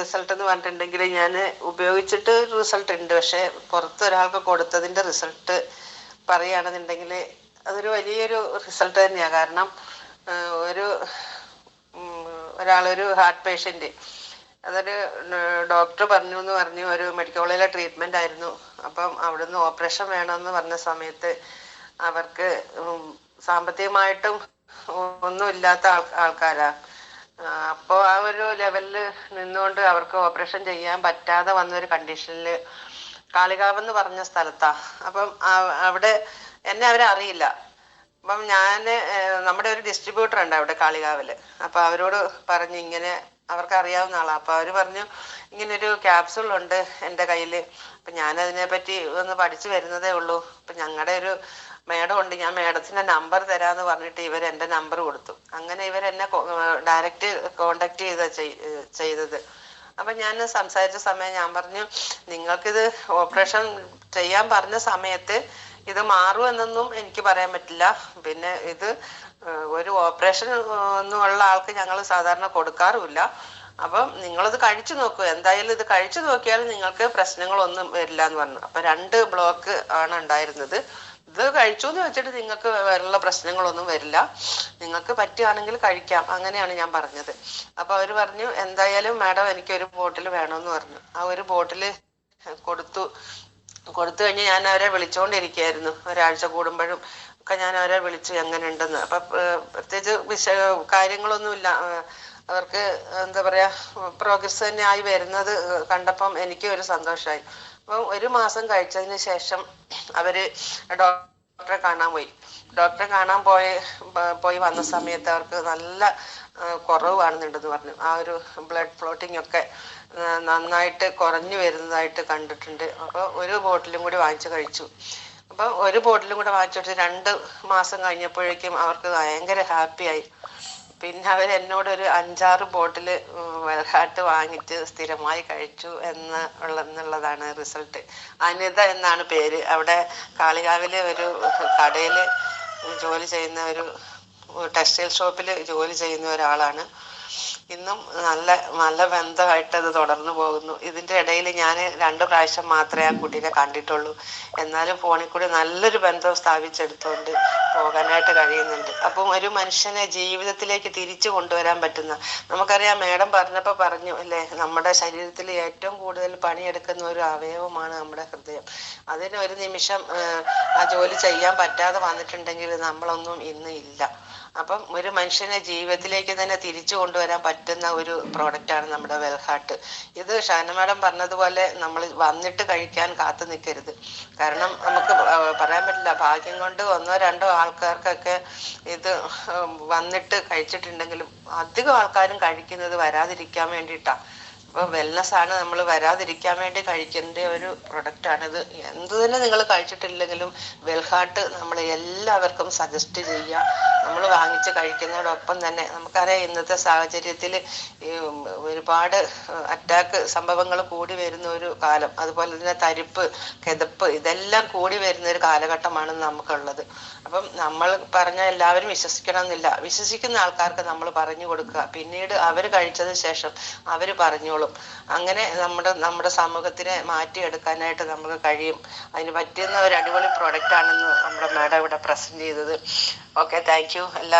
Result എന്ന് പറഞ്ഞിട്ടുണ്ടെങ്കിൽ ഞാൻ ഉപയോഗിച്ചിട്ട് റിസൾട്ട് ഉണ്ട്. പക്ഷെ പുറത്ത് ഒരാൾക്ക് കൊടുത്തതിന്റെ റിസൾട്ട് പറയുകയാണെന്നുണ്ടെങ്കിൽ അതൊരു വലിയൊരു റിസൾട്ട് തന്നെയാണ് കാരണം ഒരു ഒരാളൊരു ഹാർട്ട് പേഷ്യന്റ് അതൊരു ഡോക്ടർ പറഞ്ഞു എന്ന് പറഞ്ഞു ഒരു മെഡിക്കൽ കോളേജിലെ ട്രീറ്റ്മെന്റ് ആയിരുന്നു. അപ്പം അവിടുന്ന് ഓപ്പറേഷൻ വേണമെന്ന് പറഞ്ഞ സമയത്ത് അവർക്ക് സാമ്പത്തികമായിട്ടും ഒന്നും ഇല്ലാത്ത ആൾക്കാരാ ആ, ഒരു ലെവലിൽ നിന്നുകൊണ്ട് അവർക്ക് ഓപ്പറേഷൻ ചെയ്യാൻ പറ്റാതെ വന്ന ഒരു കണ്ടീഷനിൽ കാളികാവ് എന്ന് പറഞ്ഞ സ്ഥലത്താ. അപ്പം അവിടെ എന്നെ അവരെ അറിയില്ല അപ്പം ഞാൻ നമ്മുടെ ഒരു ഡിസ്ട്രിബ്യൂട്ടർ ഉണ്ട് അവിടെ കാളികാവിൽ. അപ്പൊ അവരോട് പറഞ്ഞു ഇങ്ങനെ അവർക്ക് അറിയാവുന്ന ആളാ. അപ്പൊ അവർ പറഞ്ഞു ഇങ്ങനെ ഒരു ക്യാപ്സൂൾ ഉണ്ട് എന്റെ ഞാൻ അതിനെ പറ്റി ഒന്ന് പഠിച്ചു വരുന്നതേ ഉള്ളൂ. അപ്പൊ ഞങ്ങളുടെ ഒരു മേഡം ഉണ്ട് ഞാൻ മേഡത്തിന്റെ നമ്പർ തരാന്ന് പറഞ്ഞിട്ട് ഇവർ എന്റെ നമ്പർ കൊടുത്തു. അങ്ങനെ ഇവർ എന്നെ ഡയറക്റ്റ് കോണ്ടാക്ട് ചെയ്ത ചെയ്തത്. അപ്പൊ ഞാൻ സംസാരിച്ച സമയം ഞാൻ പറഞ്ഞു നിങ്ങൾക്കിത് ഓപ്പറേഷൻ ചെയ്യാൻ പറഞ്ഞ സമയത്ത് ഇത് മാറും എന്നൊന്നും എനിക്ക് പറയാൻ പറ്റില്ല. പിന്നെ ഇത് ഒരു ഓപ്പറേഷൻ ഒന്നുമുള്ള ആൾക്ക് ഞങ്ങൾ സാധാരണ കൊടുക്കാറുമില്ല. അപ്പം നിങ്ങളിത് കഴിച്ചു നോക്കൂ. എന്തായാലും ഇത് കഴിച്ചു നോക്കിയാൽ നിങ്ങൾക്ക് പ്രശ്നങ്ങളൊന്നും വരില്ല എന്ന് പറഞ്ഞു. അപ്പൊ രണ്ട് ബ്ലോക്ക് ആണ് ഉണ്ടായിരുന്നത്. ഇത് കഴിച്ചു എന്ന് വെച്ചിട്ട് നിങ്ങൾക്ക് വേറെയുള്ള പ്രശ്നങ്ങളൊന്നും വരില്ല. നിങ്ങൾക്ക് പറ്റുകയാണെങ്കിൽ കഴിക്കാം. അങ്ങനെയാണ് ഞാൻ പറഞ്ഞത്. അപ്പൊ അവർ പറഞ്ഞു എന്തായാലും മാഡം എനിക്ക് ഒരു ബോട്ടിൽ വേണമെന്ന് പറഞ്ഞു. ആ ഒരു ബോട്ടിൽ കൊടുത്തു. കൊടുത്തു കഴിഞ്ഞ് ഞാൻ അവരെ വിളിച്ചുകൊണ്ടിരിക്കുകയായിരുന്നു ഒരാഴ്ച കൂടുമ്പോഴും ഒക്കെ ഞാൻ അവരെ വിളിച്ചു എങ്ങനെ ഉണ്ടെന്ന് അപ്പൊ പ്രത്യേകിച്ച് വിശ കാര്യങ്ങളൊന്നുമില്ല അവർക്ക് എന്താ പറയാ പ്രോഗ്രസ് തന്നെ ആയി വരുന്നത് കണ്ടപ്പം എനിക്ക് ഒരു സന്തോഷമായി അപ്പം ഒരു മാസം കഴിച്ചതിന് ശേഷം അവർ ഡോക്ടറെ കാണാൻ പോയി. ഡോക്ടറെ കാണാൻ പോയ പോയി വന്ന സമയത്ത് അവർക്ക് നല്ല കുറവ് കാണുന്നുണ്ടെന്ന് പറഞ്ഞു. ആ ഒരു ബ്ലഡ് ഫ്ലോട്ടിംഗ് ഒക്കെ നന്നായിട്ട് കുറഞ്ഞു വരുന്നതായിട്ട് കണ്ടിട്ടുണ്ട്. അപ്പോൾ ഒരു ബോട്ടിലും കൂടി വാങ്ങിച്ചു കഴിച്ചു. അപ്പൊ ഒരു ബോട്ടിലും കൂടെ വാങ്ങിച്ചിട്ട് രണ്ട് മാസം കഴിഞ്ഞപ്പോഴേക്കും അവർക്ക് ഭയങ്കര ഹാപ്പിയായി പിന്നെ അവർ എന്നോട് ഒരു അഞ്ചാറ് ബോട്ടിൽ വെൽഹാട്ട് വാങ്ങിച്ച് സ്ഥിരമായി കഴിച്ചു എന്ന് എന്നുള്ളതാണ് റിസൾട്ട്. അനിത എന്നാണ് പേര്. അവിടെ കാളികാവിലെ ഒരു കടയിൽ ജോലി ചെയ്യുന്ന ഒരു ടെക്സ്റ്റൈൽ ഷോപ്പിൽ ജോലി ചെയ്യുന്ന ഒരാളാണ്. ഇന്നും നല്ല നല്ല ബന്ധമായിട്ട് അത് തുടർന്നു പോകുന്നു. ഇതിന്റെ ഇടയിൽ ഞാൻ രണ്ടു പ്രാവശ്യം മാത്രമേ ആ കുട്ടീനെ കണ്ടിട്ടുള്ളൂ. എന്നാലും ഫോണിൽ കൂടി നല്ലൊരു ബന്ധം സ്ഥാപിച്ചെടുത്തുകൊണ്ട് പോകാനായിട്ട് കഴിയുന്നുണ്ട്. അപ്പം ഒരു മനുഷ്യനെ ജീവിതത്തിലേക്ക് തിരിച്ചു കൊണ്ടുവരാൻ പറ്റുന്ന നമുക്കറിയാം മേഡം പറഞ്ഞപ്പോൾ പറഞ്ഞു അല്ലേ? നമ്മുടെ ശരീരത്തിൽ ഏറ്റവും കൂടുതൽ പണിയെടുക്കുന്ന ഒരു അവയവമാണ് നമ്മുടെ ഹൃദയം. അതിന് ഒരു നിമിഷം ആ ജോലി ചെയ്യാൻ പറ്റാതെ വന്നിട്ടുണ്ടെങ്കിൽ നമ്മളൊന്നും ഇന്ന് ഇല്ല. അപ്പം ഒരു മനുഷ്യനെ ജീവിതത്തിലേക്ക് തന്നെ തിരിച്ചു കൊണ്ടുവരാൻ പറ്റുന്ന ഒരു പ്രോഡക്റ്റ് ആണ് നമ്മുടെ വെൽഹാർട്ട് ഇത് ഷാന മാഡം പറഞ്ഞതുപോലെ നമ്മൾ വന്നിട്ട് കഴിക്കാൻ കാത്തു നിൽക്കരുത്. കാരണം നമുക്ക് പറയാൻ പറ്റില്ല ഭാഗ്യം കൊണ്ട് ഒന്നോ രണ്ടോ ആൾക്കാർക്കൊക്കെ ഇത് വന്നിട്ട് കഴിച്ചിട്ടുണ്ടെങ്കിലും അധികം ആൾക്കാരും കഴിക്കുന്നത് വരാതിരിക്കാൻ വേണ്ടിയിട്ടാ. അപ്പൊ വെൽനസ് ആണ് നമ്മൾ വരാതിരിക്കാൻ വേണ്ടി കഴിക്കേണ്ട ഒരു പ്രൊഡക്റ്റ് ആണിത്. എന്ത് തന്നെ നിങ്ങൾ കഴിച്ചിട്ടില്ലെങ്കിലും വെൽഹാർട്ട് നമ്മൾ എല്ലാവർക്കും സജസ്റ്റ് ചെയ്യുക. നമ്മൾ വാങ്ങിച്ച് കഴിക്കുന്നതോടൊപ്പം തന്നെ നമുക്കറിയാം ഇന്നത്തെ സാഹചര്യത്തിൽ ഒരുപാട് അറ്റാക്ക് സംഭവങ്ങൾ കൂടി വരുന്ന ഒരു കാലം. അതുപോലെ തന്നെ തരിപ്പ് കിതപ്പ് ഇതെല്ലാം കൂടി വരുന്ന ഒരു കാലഘട്ടമാണ് നമുക്കുള്ളത്. അപ്പം നമ്മൾ പറഞ്ഞ എല്ലാവരും വിശ്വസിക്കണം എന്നില്ല വിശ്വസിക്കുന്ന ആൾക്കാർക്ക് നമ്മൾ പറഞ്ഞു കൊടുക്കുക. പിന്നീട് അവർ കഴിച്ചതിന് ശേഷം അവർ പറഞ്ഞോളും അങ്ങനെ നമ്മുടെ നമ്മുടെ സമൂഹത്തിനെ മാറ്റിയെടുക്കാനായിട്ട് നമുക്ക് കഴിയും. അതിന് പറ്റുന്ന ഒരു അടിപൊളി പ്രോഡക്റ്റ് ആണെന്ന് നമ്മുടെ മാഡം ഇവിടെ പ്രസന്റ് ചെയ്തത്. ഓക്കെ താങ്ക് യു എല്ലാ